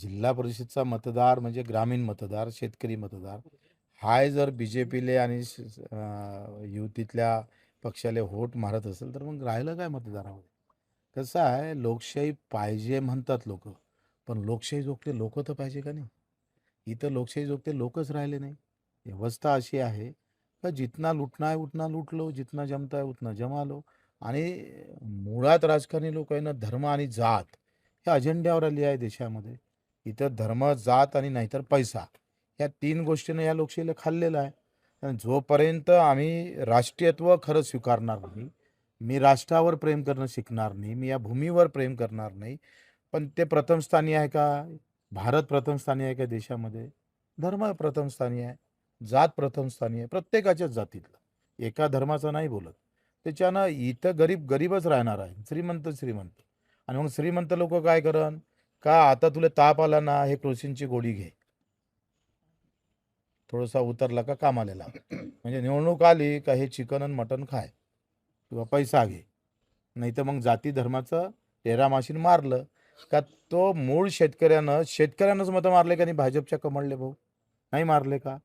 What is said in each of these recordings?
जिल्हा परिषदचा मतदार म्हणजे ग्रामीण मतदार शेतकरी मतदार हाय जर बी जे पीले आणि युतीतल्या पक्षाला व्होट मारत असेल तर मग राहिलं काय मतदारामध्ये? कसं आहे लोकशाही पाहिजे म्हणतात लोक पण लोकशाही जोगते लोक तर पाहिजे का नाही? इथं लोकशाही जोगते लोकच राहिले नाही. व्यवस्था अशी आहे का जितना लुटणं आहे उतना लुटलो जितना जमता आहे उतना जमालो आणि मुळात राजकारणी लोक आहे ना धर्म आणि जात ह्या अजेंड्यावर आली आहे देशामध्ये. इथं धर्म जात आणि नाहीतर पैसा या तीन गोष्टीनं या लोकशाहीला खाल्लेलं आहे. जोपर्यंत आम्ही राष्ट्रीयत्व खरं स्वीकारणार नाही मी राष्ट्रावर प्रेम करणं शिकणार नाही मी या भूमीवर प्रेम करणार नाही पण ते प्रथम स्थानी आहे का? भारत प्रथम स्थानी आहे का देशामध्ये? धर्म प्रथम स्थानी आहे जात प्रथम स्थानी आहे प्रत्येकाच्याच जातीतलं. एका धर्माचं नाही बोलत. त्याच्यानं इथं गरीब गरीबच राहणार आहे. श्रीमंत श्रीमंत. आणि मग श्रीमंत लोक काय करन? का आता तुला ताप आला ना हे क्रोसिनची गोळी घे. थोडासा उतरला का कामाला लाव. म्हणजे निवडणूक आली का हे चिकन आणि मटन खाय किंवा पैसा घे. नाही तर मग जाती धर्माचं टेरामाशीन मारलं का तो मूळ शेतकऱ्यानं शेतकऱ्यानंच मतं मारले का नाही भाजपच्या कमळले भाऊ? नाही मारले का?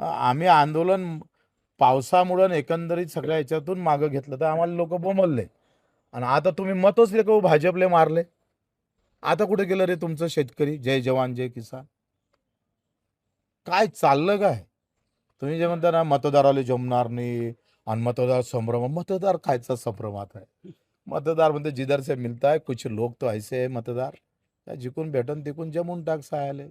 आम्ही आंदोलन पावसामुळं आणि एकंदरीत सगळ्या ह्याच्यातून मागं घेतलं. तर आम्हाला लोक बोमलले आणि आता तुम्ही मतच लेखो का भाजपले मारले? आता कुठे गेलं रे तुमचं शेतकरी? जय जवान जय किसान. काय चाललं काय? तुम्ही जे म्हणता ना मतदाराला जमणार नाही आणि मतदार संभ्रम मतदार खायचा संभ्रमात आहे? मतदार म्हणजे जिधर से मिलता है कुछ लोक तो ऐसे आहे मतदार. त्या जिकून भेटन तिकून जमून टाक सायाले.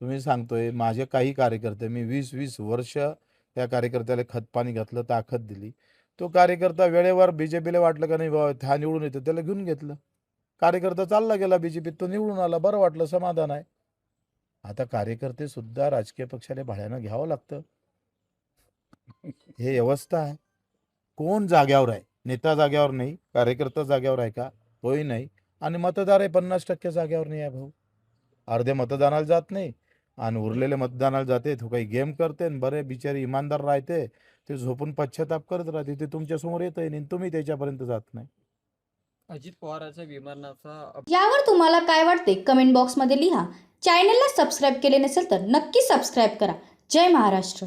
तुम्ही सांगतोय माझे काही कार्यकर्ते मी वीस वीस वर्ष त्या कार्यकर्त्याला खतपाणी घातलं ताकद दिली. तो कार्यकर्ता वेळेवर बीजेपीला वाटलं का नाही बाबा हा निवडून येतो त्याला घेऊन घेतलं. कार्यकर्ता चालला गेला बीजेपीत तो निवडून आला बरं वाटलं समाधान आहे. आता कार्यकर्ते सुद्धा राजकीय पक्षाला भाड्यानं घ्यावं लागतं. हे व्यवस्था आहे. कोण जाग्यावर आहे? नेता जाग्यावर नाही कार्यकर्ता जाग्यावर आहे का? तोही नाही. आणि मतदार आहे पन्नास टक्के जाग्यावर नाही आहे भाऊ. अर्धे मतदानाला जात नाही आणि उरलेले मतदानाला जाते तो काही गेम करते आणि बरे बिचारे इमानदार राहते ते झोपून पश्चाताप करत राहते ते तुमच्यासमोर येतही आणि तुम्ही त्याच्यापर्यंत जात नाही. अजित पवारांच्या विमानाचा यावर तुम्हाला काय वाटते? कमेंट बॉक्समध्ये लिहा. चॅनलला सबस्क्राईब केले नसेल तर नक्की सबस्क्राईब करा. जय महाराष्ट्र.